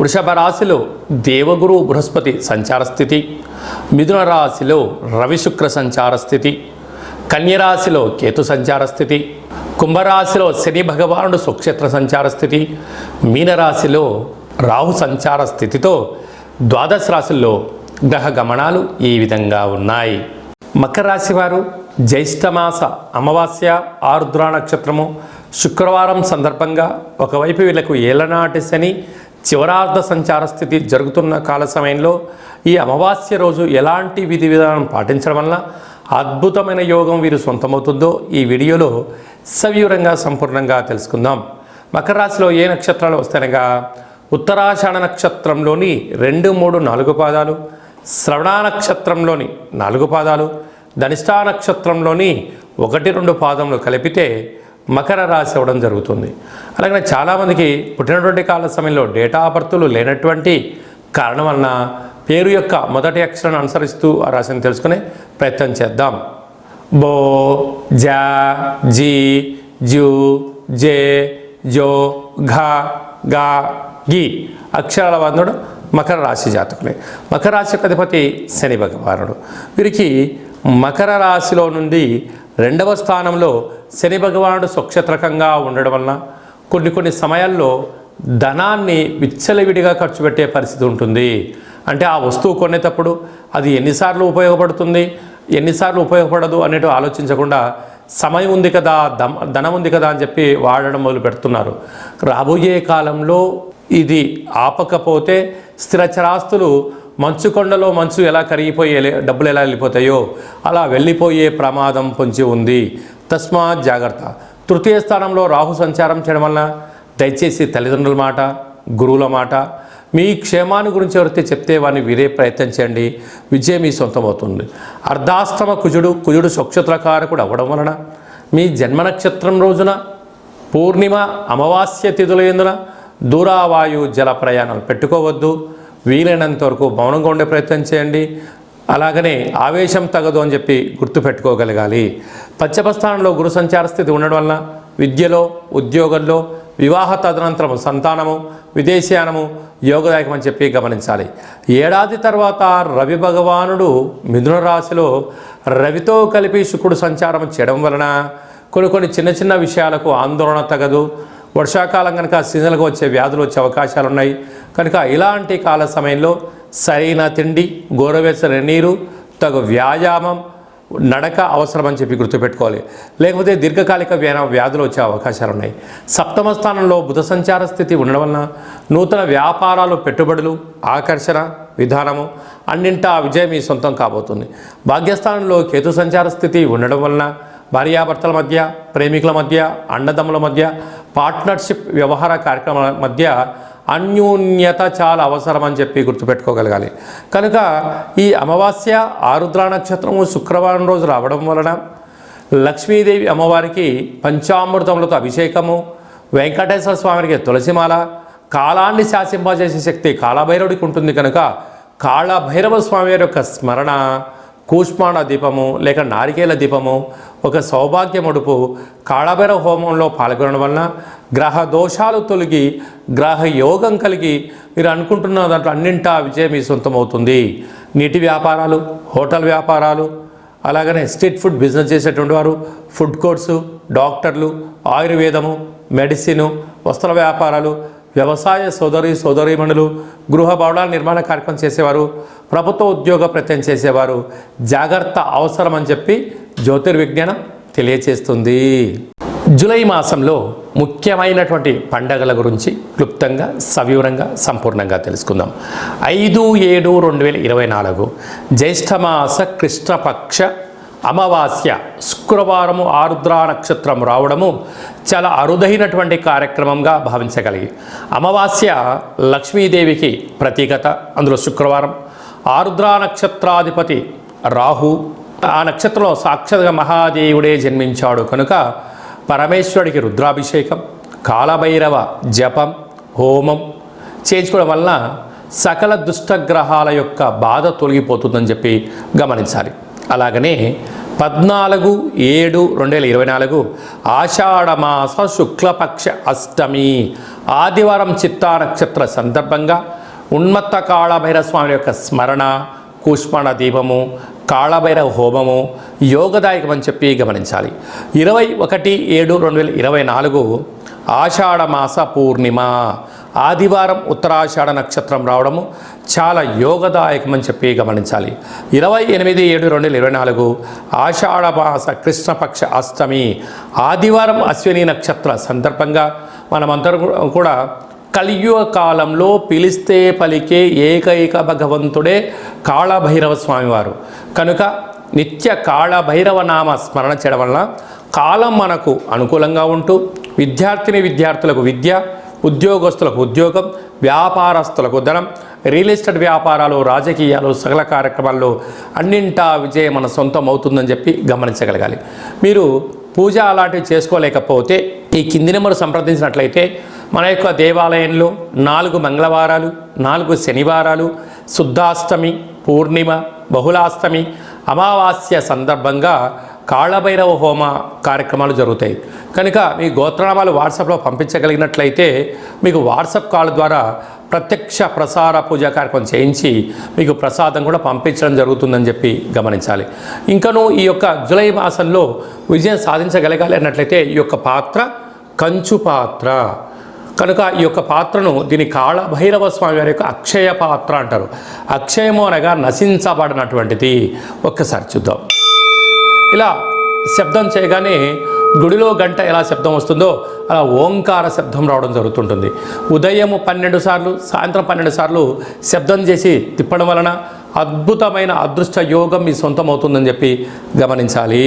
వృషభ రాశిలో దేవగురు బృహస్పతి సంచార స్థితి మిథున రాశిలో రవిశుక్ర సంచార స్థితి కన్యరాశిలో కేతు సంచార స్థితి కుంభరాశిలో శని భగవానుడు స్వక్షేత్ర సంచార స్థితి మీనరాశిలో రాహు సంచార స్థితితో ద్వాదశ రాశుల్లో గ్రహ గమనాలు ఈ విధంగా ఉన్నాయి. మకర రాశి వారు జ్యేష్ఠమాస అమావాస్య ఆరుద్ర నక్షత్రము శుక్రవారం సందర్భంగా ఒకవైపు వీళ్ళకు ఏలనాటి శని చివరార్ధ సంచార స్థితి జరుగుతున్న కాల సమయంలో ఈ అమావాస్య రోజు ఎలాంటి విధి విధానం పాటించడం వల్ల అద్భుతమైన యోగం వీరు సొంతమవుతుందో ఈ వీడియోలో సవివరంగా సంపూర్ణంగా తెలుసుకుందాం. మకర రాశిలో ఏ నక్షత్రాలు వస్తాయనగా ఉత్తరాషాఢ నక్షత్రంలోని రెండు మూడు నాలుగు పాదాలు శ్రవణ నక్షత్రంలోని నాలుగు పాదాలు ధనిష్టా నక్షత్రంలోని ఒకటి రెండు పాదములు కలిపితే మకర రాశి అవ్వడం జరుగుతుంది. అలాగే చాలామందికి పుట్టినటువంటి కాల సమయంలో డేటా ఆపర్తులు లేనటువంటి కారణం వలన పేరు యొక్క మొదటి అక్షరాన్ని అనుసరిస్తూ ఆ రాశిని తెలుసుకునే ప్రయత్నం చేద్దాం. బో జా జీ జూ జే జో ఘా గా గి అక్షరాల బంధుడు మకర రాశి జాతకులే. మకర రాశి యొక్క అధిపతి శని భగవానుడు. వీరికి మకర రాశిలో నుండి రెండవ స్థానంలో శని భగవానుడు స్వక్షత్రకంగా ఉండడం వలన కొన్ని కొన్ని సమయాల్లో ధనాన్ని విచ్చలవిడిగా ఖర్చు పెట్టే పరిస్థితి ఉంటుంది. అంటే ఆ వస్తువు కొనేటప్పుడు అది ఎన్నిసార్లు ఉపయోగపడుతుంది ఎన్నిసార్లు ఉపయోగపడదు అనేటు ఆలోచించకుండా సమయం ఉంది కదా దమ్ ధనం ఉంది కదా అని చెప్పి వాడడం మొదలు పెడుతున్నారు. రాబోయే కాలంలో ఇది ఆపకపోతే స్థిరచరాస్తులు మంచు కొండలో మంచు ఎలా కరిగిపోయి డబ్బులు ఎలా వెళ్ళిపోతాయో అలా వెళ్ళిపోయే ప్రమాదం పొంచి ఉంది. తస్మాత్ జాగ్రత్త. తృతీయ స్థానంలో రాహు సంచారం చేయడం వలన దయచేసి తల్లిదండ్రుల మాట గురువుల మాట మీ క్షేమాన్ని గురించి ఎవరైతే చెప్తే వారిని వీరే ప్రయత్నం చేయండి. విజయం మీ సొంతమవుతుంది. అర్ధాస్తమ కుజుడు కుజుడు స్వక్షత్రకారకుడు అవ్వడం వలన మీ జన్మ నక్షత్రం రోజున పూర్ణిమ అమావాస్య తిథుల ఎందున దూరావాయు జల ప్రయాణాలు పెట్టుకోవద్దు. వీలైనంత వరకు మౌనంగా ఉండే ప్రయత్నం చేయండి. అలాగనే ఆవేశం తగదు అని చెప్పి గుర్తుపెట్టుకోగలగాలి. పశ్చిమ గురు సంచార స్థితి ఉండడం వలన విద్యలో ఉద్యోగంలో వివాహ తదనంతరము సంతానము విదేశయానము యోగదాయకం అని చెప్పి గమనించాలి. ఏడాది తర్వాత రవి భగవానుడు మిథున రాశిలో రవితో కలిపి శుక్రుడు సంచారం చేయడం వలన కొన్ని కొన్ని చిన్న చిన్న విషయాలకు ఆందోళన తగదు. వర్షాకాలం కనుక సీజన్లకు వచ్చే వ్యాధులు వచ్చే అవకాశాలు ఉన్నాయి కనుక ఇలాంటి కాల సమయంలో సరైన తిండి గోరవెచ్చని నీరు తగు వ్యాయామం నడక అవసరమని చెప్పి గుర్తుపెట్టుకోవాలి. లేకపోతే దీర్ఘకాలిక వ్యాన వ్యాధులు వచ్చే అవకాశాలు ఉన్నాయి. సప్తమ స్థానంలో బుధ సంచార స్థితి ఉండడం వలన నూతన వ్యాపారాలు పెట్టుబడులు ఆకర్షణ విధానము అన్నింటా విజయం మీ సొంతం కాబోతుంది. భాగ్యస్థానంలో కేతు సంచార స్థితి ఉండడం వలన భార్యాభర్తల మధ్య ప్రేమికుల మధ్య అన్నదమ్ముల మధ్య పార్ట్నర్షిప్ వ్యవహార కార్యక్రమాల మధ్య అన్యోన్యత చాలా అవసరం అని చెప్పి గుర్తుపెట్టుకోగలగాలి. కనుక ఈ అమావాస్య ఆరుద్ర నక్షత్రము శుక్రవారం రోజు రావడం వలన లక్ష్మీదేవి అమ్మవారికి పంచామృతములతో అభిషేకము వెంకటేశ్వర స్వామికి తులసిమాల కాలాన్ని శాసింపజేసే శక్తి కాళభైరవుడికి ఉంటుంది కనుక కాళభైరవ స్వామి వారి యొక్క స్మరణ కూష్మాణ దీపము లేక నారికేల దీపము ఒక సౌభాగ్యముడుపు కాళభైర హోమంలో పాల్గొనడం వలన గ్రహ దోషాలు తొలగి గ్రహ యోగం కలిగి మీరు అనుకుంటున్న దాంట్లో అన్నింటా విజయం మీ సొంతమవుతుంది. నీటి వ్యాపారాలు హోటల్ వ్యాపారాలు అలాగనే స్ట్రీట్ ఫుడ్ బిజినెస్ చేసేటువంటి వారు ఫుడ్ కోర్సు డాక్టర్లు ఆయుర్వేదము మెడిసిన్ వస్త్ర వ్యాపారాలు వ్యవసాయ సోదరి సోదరీమణులు గృహ భవనాల నిర్మాణ కార్యక్రమం చేసేవారు ప్రభుత్వ ఉద్యోగ ప్రత్యయం చేసేవారు జాగ్రత్త అవసరం అని చెప్పి జ్యోతిర్విజ్ఞానం తెలియచేస్తుంది. జూలై మాసంలో ముఖ్యమైనటువంటి పండగల గురించి క్లుప్తంగా సవివరంగా సంపూర్ణంగా తెలుసుకుందాం. ఐదు ఏడు రెండు వేల ఇరవై నాలుగు జ్యేష్ఠమాస కృష్ణపక్ష అమావాస్య శుక్రవారము ఆరుద్రా నక్షత్రం రావడము చాలా అరుదైనటువంటి కార్యక్రమంగా భావించగలిగి అమావాస్య లక్ష్మీదేవికి ప్రతీకత అందులో శుక్రవారం ఆరుద్రా నక్షత్రాధిపతి రాహు. ఆ నక్షత్రంలో సాక్షాత్గా మహాదేవుడే జన్మించాడు. కనుక పరమేశ్వరుడికి రుద్రాభిషేకం కాలభైరవ జపం హోమం చేయించుకోవడం వలన సకల దుష్టగ్రహాల యొక్క బాధ తొలగిపోతుందని చెప్పి గమనించాలి. అలాగనే పద్నాలుగు ఏడు రెండు వేల ఇరవై నాలుగు ఆషాఢమాస శుక్లపక్ష అష్టమి ఆదివారం చిత్తా నక్షత్ర సందర్భంగా ఉన్మత్త కాళభైర స్వామి యొక్క స్మరణ కూష్మణ దీపము కాళభైరవ హోమము యోగదాయకమని చెప్పి గమనించాలి. ఇరవై ఒకటి ఏడు రెండు వేల ఇరవై నాలుగు ఆషాఢమాస పూర్ణిమ. ఆదివారం ఉత్తరాషాఢ నక్షత్రం రావడము చాలా యోగదాయకమని చెప్పి గమనించాలి. ఇరవై ఎనిమిది ఏడు రెండు వేల ఇరవై నాలుగు ఆషాఢమాస కృష్ణపక్ష అష్టమి. ఆదివారం అశ్విని నక్షత్ర సందర్భంగా మనమందరం కూడా కలియుగ కాలంలో పిలిస్తే పలికే ఏకైక భగవంతుడే కాళభైరవ స్వామివారు. కనుక నిత్య కాళభైరవ నామ స్మరణ చేయడం వలన కాలం మనకు అనుకూలంగా ఉంటూ విద్యార్థిని విద్యార్థులకు విద్య ఉద్యోగస్తులకు ఉద్యోగం వ్యాపారస్తులకు ధనం రియల్ ఎస్టేట్ వ్యాపారాలు రాజకీయాలు సకల కార్యక్రమాల్లో అన్నింటా విజయం మన సొంతం అవుతుందని చెప్పి గమనించగలగాలి. మీరు పూజ అలాంటివి చేసుకోలేకపోతే ఈ కింది నెంబర్ సంప్రదించినట్లయితే మన యొక్క దేవాలయంలో నాలుగు మంగళవారాలు నాలుగు శనివారాలు శుద్ధాష్టమి పూర్ణిమ బహుళాష్టమి అమావాస్య సందర్భంగా కాళభైరవ హోమ కార్యక్రమాలు జరుగుతాయి. కనుక మీ గోత్రనామాలు వాట్సాప్లో పంపించగలిగినట్లయితే మీకు వాట్సాప్ కాల్ ద్వారా ప్రత్యక్ష ప్రసార పూజా కార్యక్రమం చేయించి మీకు ప్రసాదం కూడా పంపించడం జరుగుతుందని చెప్పి గమనించాలి. ఇంకను ఈ యొక్క జూలై మాసంలో విజయం సాధించగలగాలి అన్నట్లయితే ఈ యొక్క పాత్ర కంచు పాత్ర. కనుక ఈ యొక్క పాత్రను దీని కాళ భైరవ స్వామి వారి యొక్క అక్షయ పాత్ర అంటారు. అక్షయము అనగా నశించబడినటువంటిది. ఒక్కసారి చూద్దాం. ఇలా శబ్దం చేయగానే గుడిలో గంట ఎలా శబ్దం వస్తుందో అలా ఓంకార శబ్దం రావడం జరుగుతుంటుంది. ఉదయం పన్నెండు సార్లు సాయంత్రం పన్నెండు సార్లు శబ్దం చేసి తిప్పడం వలన అద్భుతమైన అదృష్ట యోగం మీ సొంతం అవుతుందని చెప్పి గమనించాలి.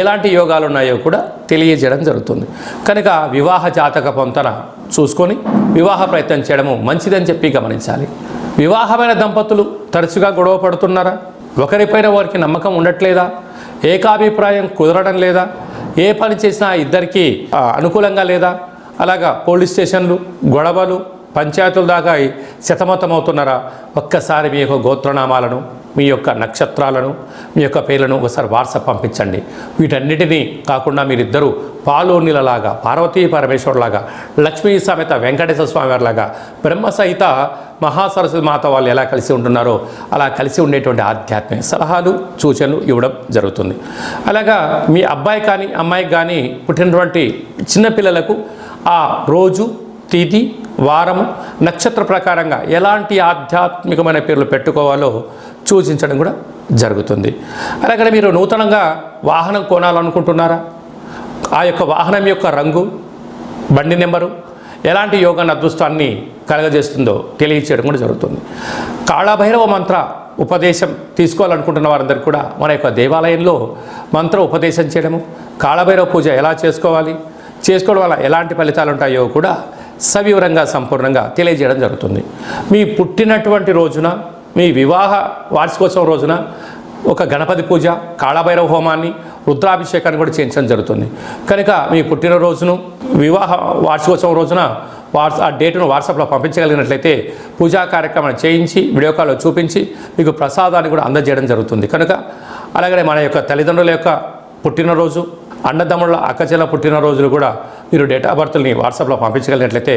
ఎలాంటి యోగాలు ఉన్నాయో కూడా తెలియజేయడం జరుగుతుంది. కనుక వివాహ జాతక పొంతన చూసుకొని వివాహ ప్రయత్నం చేయడము మంచిదని చెప్పి గమనించాలి. వివాహమైన దంపతులు తరచుగా గొడవ పడుతున్నారా? ఒకరిపైన వారికి నమ్మకం ఉండట్లేదా? ఏకాభిప్రాయం కుదరడం లేదా? ఏ పని చేసినా ఇద్దరికీ అనుకూలంగా లేదా? అలాగా పోలీస్ స్టేషన్లు గొడవలు పంచాయతీల దాకా శతమతమవుతున్నారా? ఒక్కసారి మీ యొక్క గోత్రనామాలను మీ యొక్క నక్షత్రాలను మీ యొక్క పేర్లను ఒకసారి వాట్సాప్ పంపించండి. వీటన్నిటినీ కాకుండా మీరిద్దరూ పాలోనిలలాగా పార్వతీ పరమేశ్వరులాగా లక్ష్మీ సమేత వెంకటేశ్వర స్వామి వారిలాగా బ్రహ్మ సహిత మహాసరస్వతి మాత వాళ్ళు ఎలా కలిసి ఉంటున్నారో అలా కలిసి ఉండేటువంటి ఆధ్యాత్మిక సలహాలు సూచనలు ఇవ్వడం జరుగుతుంది. అలాగా మీ అబ్బాయి కానీ అమ్మాయికి కానీ పుట్టినటువంటి చిన్నపిల్లలకు ఆ రోజు తిథి వారము నక్షత్ర ప్రకారంగా ఎలాంటి ఆధ్యాత్మికమైన పేర్లు పెట్టుకోవాలో సూచించడం కూడా జరుగుతుంది. అలాగే మీరు నూతనంగా వాహనం కొనాలనుకుంటున్నారా? ఆ యొక్క వాహనం యొక్క రంగు బండి నెంబరు ఎలాంటి యోగాన్ని అదృష్టాన్ని కలగజేస్తుందో తెలియచేయడం కూడా జరుగుతుంది. కాళభైరవ మంత్ర ఉపదేశం తీసుకోవాలనుకుంటున్న వారందరికీ కూడా మన యొక్క దేవాలయంలో మంత్ర ఉపదేశం చేయడము కాళభైరవ పూజ ఎలా చేసుకోవాలి చేసుకోవడం వల్ల ఎలాంటి ఫలితాలు ఉంటాయో కూడా సవివరంగా సంపూర్ణంగా తెలియజేయడం జరుగుతుంది. మీ పుట్టినటువంటి రోజున మీ వివాహ వార్షికోత్సవం రోజున ఒక గణపతి పూజ కాళభైరవ హోమాన్ని రుద్రాభిషేకాన్ని కూడా చేయించడం జరుగుతుంది. కనుక మీ పుట్టినరోజును వివాహ వార్షికోత్సవం రోజున వాట్స్ ఆ డేటును వాట్సాప్లో పంపించగలిగినట్లయితే పూజా కార్యక్రమాన్ని చేయించి వీడియో కాల్లో చూపించి మీకు ప్రసాదాన్ని కూడా అందజేయడం జరుగుతుంది. కనుక అలాగే మన యొక్క తల్లిదండ్రుల యొక్క పుట్టినరోజు అన్నదమ్ముల అక్కచెల్ల పుట్టినరోజులు కూడా మీరు డేట్ ఆఫ్ బర్త్ని వాట్సాప్లో పంపించగలిగినట్లయితే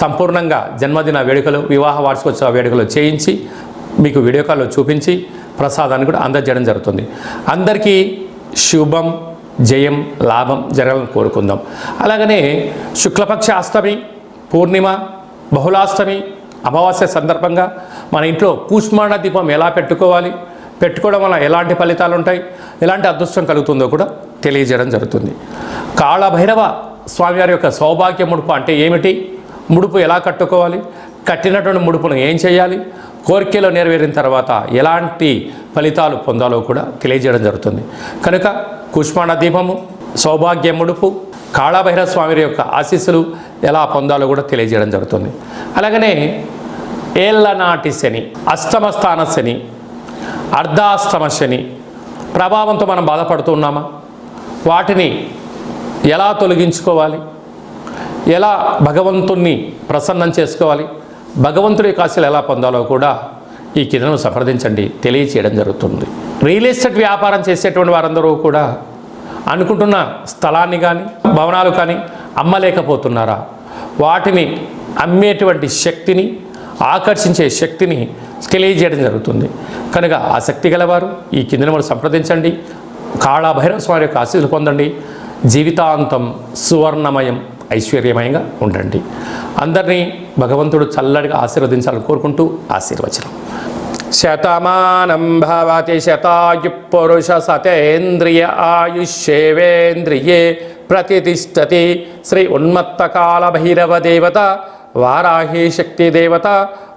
సంపూర్ణంగా జన్మదిన వేడుకలు వివాహ వార్షికోత్సవ వేడుకలు చేయించి మీకు వీడియో కాల్లో చూపించి ప్రసాదాన్ని కూడా అందజేయడం జరుగుతుంది. అందరికీ శుభం జయం లాభం జరగాలని కోరుకుందాం. అలాగనే శుక్లపక్ష అష్టమి పూర్ణిమ బహుళాష్టమి అమావాస్య సందర్భంగా మన ఇంట్లో కూష్మాణ దీపం ఎలా పెట్టుకోవాలి పెట్టుకోవడం వల్ల ఎలాంటి ఫలితాలు ఉంటాయి ఎలాంటి అదృష్టం కలుగుతుందో కూడా తెలియజేయడం జరుగుతుంది. కాళభైరవ స్వామివారి యొక్క సౌభాగ్య ముడుపు అంటే ఏమిటి? ముడుపు ఎలా కట్టుకోవాలి? కట్టినటువంటి ముడుపును ఏం చేయాలి? కోరికలు నెరవేరిన తర్వాత ఎలాంటి ఫలితాలు పొందాలో కూడా తెలియజేయడం జరుగుతుంది. కనుక కుష్మాణ దీపము సౌభాగ్య ముడుపు కాళభైరవ స్వామి యొక్క ఆశీస్సులు ఎలా పొందాలో కూడా తెలియజేయడం జరుగుతుంది. అలాగనే ఏళ్ళనాటి శని అష్టమ స్థాన శని అర్ధాష్టమ శని ప్రభావంతో మనం బాధపడుతున్నామా వాటిని ఎలా తొలగించుకోవాలి? ఎలా భగవంతుణ్ణి ప్రసన్నం చేసుకోవాలి? భగవంతుడి కాశీలు ఎలా పొందాలో కూడా ఈ కిందను సంప్రదించండి తెలియచేయడం జరుగుతుంది. రియల్ ఎస్టేట్ వ్యాపారం చేసేటువంటి వారందరూ కూడా అనుకుంటున్న స్థలాన్ని కానీ భవనాలు కానీ అమ్మలేకపోతున్నారా? వాటిని అమ్మేటువంటి శక్తిని ఆకర్షించే శక్తిని తెలియజేయడం జరుగుతుంది. కనుక ఆసక్తి గలవారు ఈ కిందన వాళ్ళు సంప్రదించండి కాళాభైరవ స్వామి యొక్క ఆశీస్సులు పొందండి. జీవితాంతం సువర్ణమయం ఐశ్వర్యమయంగా ఉండండి. అందరినీ భగవంతుడు చల్లడిగా ఆశీర్వదించాలని కోరుకుంటూ ఆశీర్వచనం. శతమానం భవతి శతాయు పురుష సతేంద్రియ ఆయుష్యేవేంద్రియే ప్రతిష్టతి. శ్రీ ఉన్మత్తకాల భైరవ దేవత వారాహి శక్తి దేవత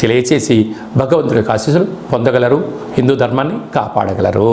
తెలియచేసి భగవంతుడి యొక్క ఆశీస్సులు పొందగలరు. హిందూ ధర్మాన్ని కాపాడగలరు.